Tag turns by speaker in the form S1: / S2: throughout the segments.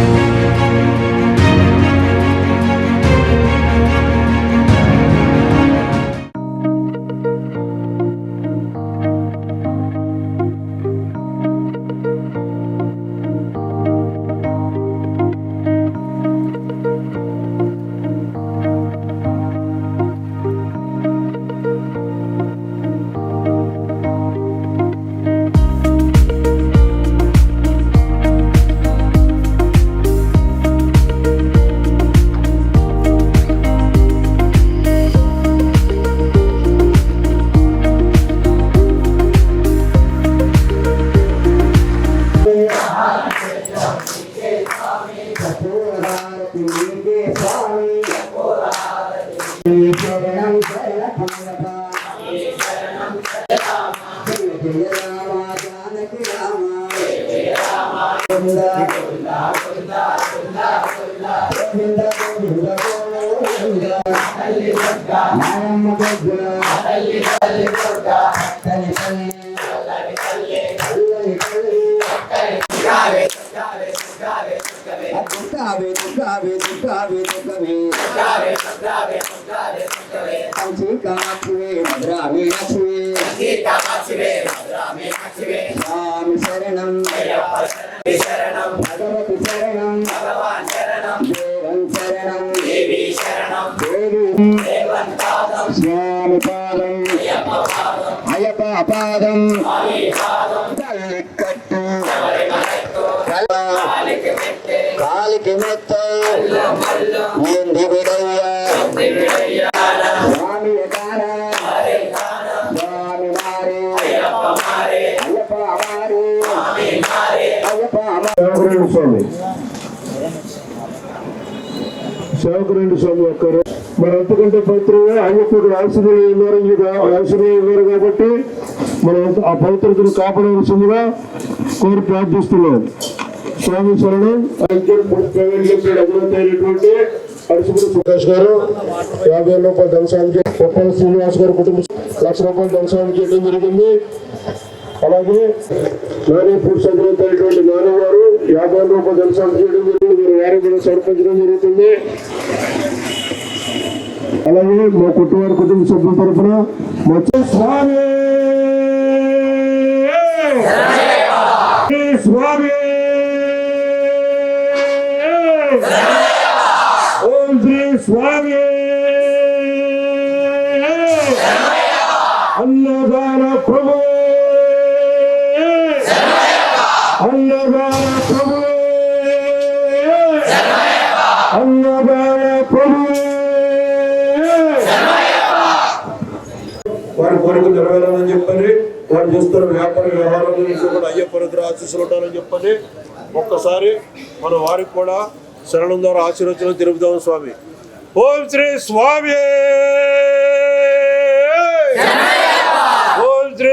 S1: Thank you. గొగ్గ తల్లి తల్లి తల్లి తల్లి దుఃఖావే దుఃఖావే దుఃఖావే దుఃఖమే కామాక్షివే భద్రామి లక్ష్మి స్వామి శరణం భగవతి శరణం దేవం శరణం స్వామి పాదం అయ్యప్ప పాదం కాలికి మెత్త ఏంది విడయ్యా స్వామి. ఎకార స్వామి
S2: స్వామి ఒక్కరు మరి అంతకంటే పవిత్రంగా అయ్యప్పడు ఆశీర్వాదం ఉన్నారు ఇంకా ఉన్నారు కాబట్టి మనం ఆ పవిత్రతను కాపాడవలసిందిగా కోరి ప్రార్థిస్తున్నాం స్వామి సుభాష్ గారు యాభై రూపాయల ధనసానికి గొప్పల శ్రీనివాస్ గారు కుటుంబ లక్ష రూపాయల ధనసానికి చేయడం జరిగింది. అలాగే నాని ఫుడ్ సంక్రాంతి అయినటువంటి నాని గారు యాభై రూపాయలు ధనసానికి చేయడం జరిగింది. మీరు వారికి కూడా సమర్పించడం జరుగుతుంది. అలాగే మా కుటుంబారి కుటుంబ సభ్యుల తరఫున మొత్తం స్వామి అన్నదాన ప్రభు. అన్నదాన ప్రభు. అన్నదాన ప్రభు. వారి కోరిక నెరవేరాలని చెప్పని వారు చేస్తున్న వ్యాపార వ్యవహారాల నుంచి కూడా అయ్యప్ప రుద్ర ఆశీస్సులు ఉండాలని చెప్పని ఒక్కసారి మన వారికి కూడా శరణం ద్వారా ఆశీర్వచనం తెలుపుదాం స్వామి. ఓం శ్రీ స్వామి ఓం శ్రీ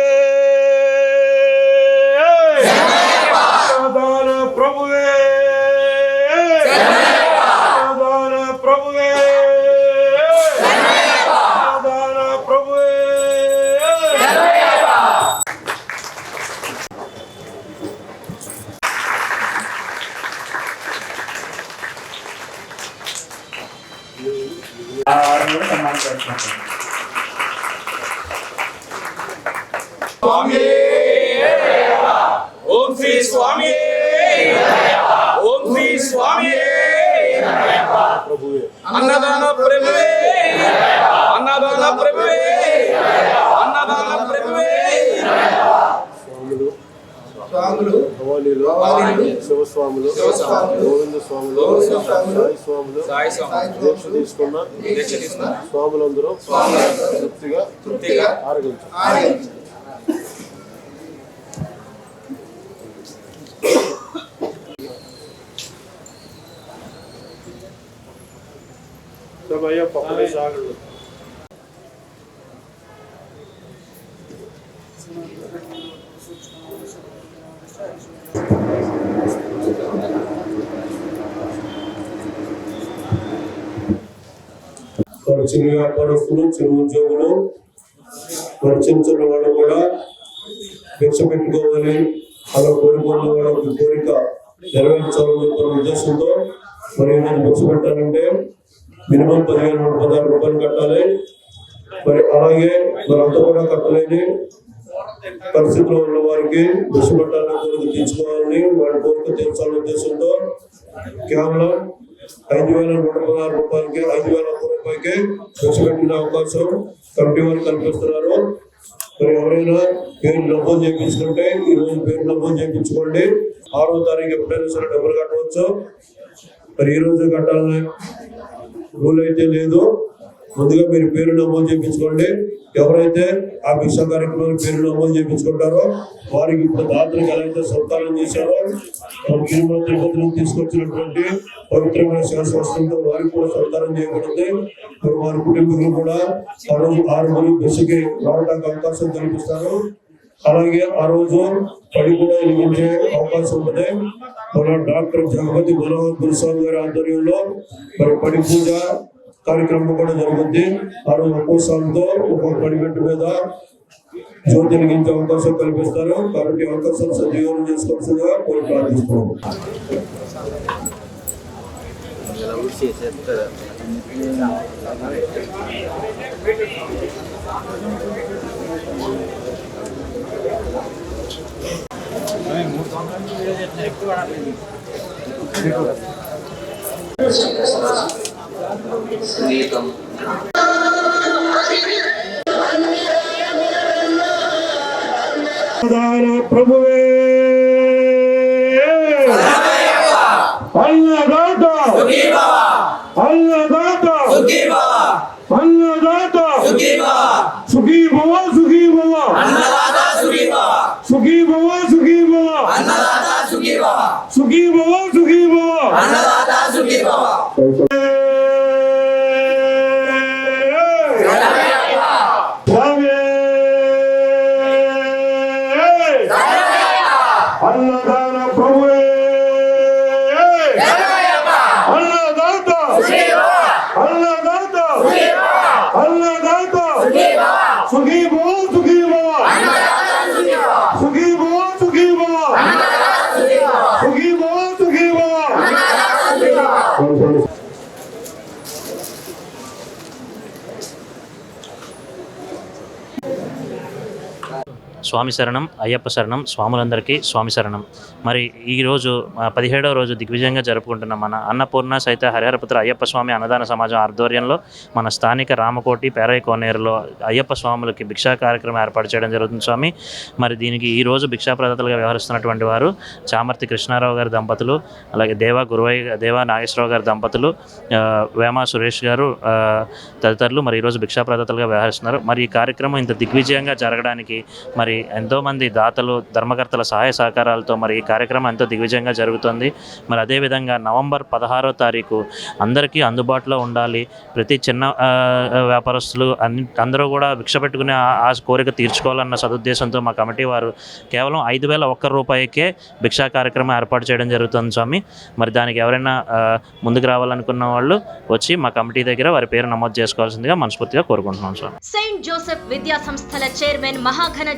S3: ఓం శ్రీ స్వామి ఓం శ్రీ స్వామి అన్నదాన ప్రభువే అన్నదాన ప్రభువే అన్నదాన ప్రభువే
S2: హవాలీలు శివస్వాములు గోవింద స్వాములు సాయి స్వాములు దీక్ష తీసుకున్న స్వాములందరూ తృప్తిగా
S3: తృప్తిగా
S2: ఆరగించు సమయ పక్కనే సాగండి చిన్న వ్యాపారస్తులు చిన్న ఉద్యోగులు పరిచయించిన వాళ్ళు కూడా భిక్ష పెట్టుకోవాలి అలా కోరుకున్న వాళ్ళ కోరిక నెరవేర్చాలని ఉద్దేశంతో మరి ఏదైనా భిక్ష పెట్టాలంటే మినిమం పదిహేను వందల పదహారు రూపాయలు కట్టాలి. మరి అలాగే మరి అంత కూడా కట్టలేని పరిస్థితిలో ఉన్న వారికి భిక్ష కోరిక తీర్చుకోవాలని వారి కోరిక తీర్చాలనే ఉద్దేశంతో కేవలం ఐదు వేల నూట పదహారు రూపాయలకి ఐదు వేల ఒక్క రూపాయలకి ఖర్చు పెట్టిన అవకాశం కమిటీ వారు కల్పిస్తున్నారు. మరి ఎవరైనా పేరు నమోదు చేయించుకుంటే ఈ రోజు పేరు నమోదు చేయించుకోండి. ఆరో తారీఖు ఎప్పుడైనా సరే డబ్బులు కట్టవచ్చు. మరి ఈ రోజు కట్టాలని రూల్ అయితే లేదు. ముందుగా మీరు పేరు నమోదు చేయించుకోండి. ఎవరైతే ఆ భిక్ష కార్యక్రమానికి పేరు నమోదు చేయించుకుంటారో వారికి ఇప్పుడు దాతలకు ఎలా సంతానం చేశారో తిరుమల తిరుపతి నుంచి తీసుకొచ్చినటువంటి పవిత్రమైన శాస్త్రంతో వారికి కూడా సంతానం చేయబడింది. మరి వారి కుటుంబీకులు కూడా ఆ రోజు మంది భిక్షకి రావడానికి అవకాశం కల్పిస్తారు. అలాగే ఆ రోజు పడి కూడా వెలిగించే అవకాశం ఉంది. మన డాక్టర్ జగపతి మనోహర్ గురుస్వామి గారి ఆధ్వర్యంలో మరి పడి పూజ కార్యక్రమం కూడా జరుగుద్ది. ఆ రోజు ఒక్కోసారితో ఒక్కొక్క పడిగట్టు మీద జ్యోతి వెలిగించే అవకాశం కల్పిస్తారు. కాబట్టి అవకాశాలు సద్వినియోగం చేసుకోవాల్సిందిగా కోరి ప్రార్థిస్తున్నాం.
S4: ఎక్కువ
S2: ప్రధాన ప్రభువే সুখী বল সুখী స్వామి
S5: శరణం అయ్యప్ప శరణం స్వాములందరికీ స్వామి శరణం. మరి ఈరోజు పదిహేడవ రోజు దిగ్విజయంగా జరుపుకుంటున్న మన అన్నపూర్ణ సైత హరిహరపుత్ర అయ్యప్ప స్వామి అన్నదాన సమాజం ఆధ్వర్యంలో మన స్థానిక రామకోటి పేరై కోనేరులో అయ్యప్ప స్వాములకి భిక్షా కార్యక్రమం ఏర్పాటు చేయడం జరుగుతుంది స్వామి. మరి దీనికి ఈరోజు భిక్షా ప్రదాతలుగా వ్యవహరిస్తున్నటువంటి వారు చామర్తి కృష్ణారావు గారి దంపతులు అలాగే దేవా గురువయ్య దేవా నాగేశ్వరరావు గారి దంపతులు వేమ సురేష్ గారు తదితరులు మరి ఈరోజు భిక్షా ప్రదాతలుగా వ్యవహరిస్తున్నారు. మరి ఈ కార్యక్రమం ఇంత దిగ్విజయంగా జరగడానికి మరి ఎంతోమంది దాతలు ధర్మకర్తల సహాయ సహకారాలతో మరి ఈ కార్యక్రమం ఎంతో దిగ్విజయంగా జరుగుతుంది. మరి అదేవిధంగా నవంబర్ పదహారో తారీఖు అందరికీ అందుబాటులో ఉండాలి. ప్రతి చిన్న వ్యాపారస్తులు అన్ని అందరూ కూడా భిక్ష పెట్టుకునే ఆ- కోరిక తీర్చుకోవాలన్న సదుద్దేశంతో మా కమిటీ వారు కేవలం ఐదు వేల ఒక్క రూపాయికే భిక్షా కార్యక్రమం ఏర్పాటు చేయడం జరుగుతుంది స్వామి. మరి దానికి ఎవరైనా ముందుకు రావాలనుకున్న వాళ్ళు వచ్చి మా కమిటీ దగ్గర వారి పేరు నమోదు చేసుకోవాల్సిందిగా మనస్ఫూర్తిగా కోరుకుంటున్నాం స్వామి.
S6: సెయింట్ జోసెఫ్ విద్యా సంస్థల చైర్మన్ మహాఘన